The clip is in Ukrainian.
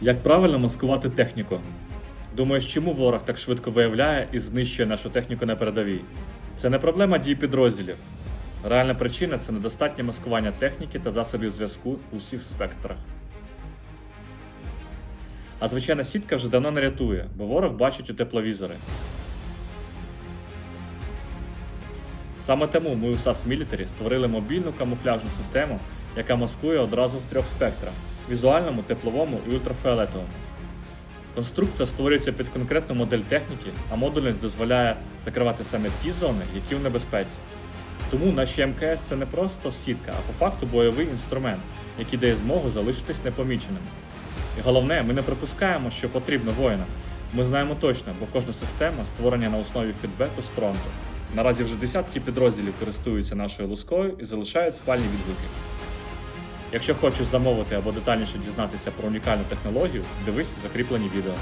Як правильно маскувати техніку? Думаєш, чому ворог так швидко виявляє і знищує нашу техніку на передовій? Це не проблема дій підрозділів. Реальна причина це недостатнє маскування техніки та засобів зв'язку у всіх спектрах. А звичайна сітка вже давно не рятує, бо ворог бачить у тепловізори. Саме тому ми у SAS Military створили мобільну камуфляжну систему, яка маскує одразу в трьох спектрах візуальному, тепловому і ультрафіолетовому. Конструкція створюється під конкретну модель техніки, а модульність дозволяє закривати саме ті зони, які в небезпеці. Тому наші МКС це не просто сітка, а по факту бойовий інструмент, який дає змогу залишитись непоміченим. І головне, ми не припускаємо, що потрібно воїнам. Ми знаємо точно, бо кожна система створена на основі фідбеку з фронту. Наразі вже десятки підрозділів користуються нашою лускою і залишають спальні відгуки. Якщо хочеш замовити або детальніше дізнатися про унікальну технологію, дивись закріплені відео.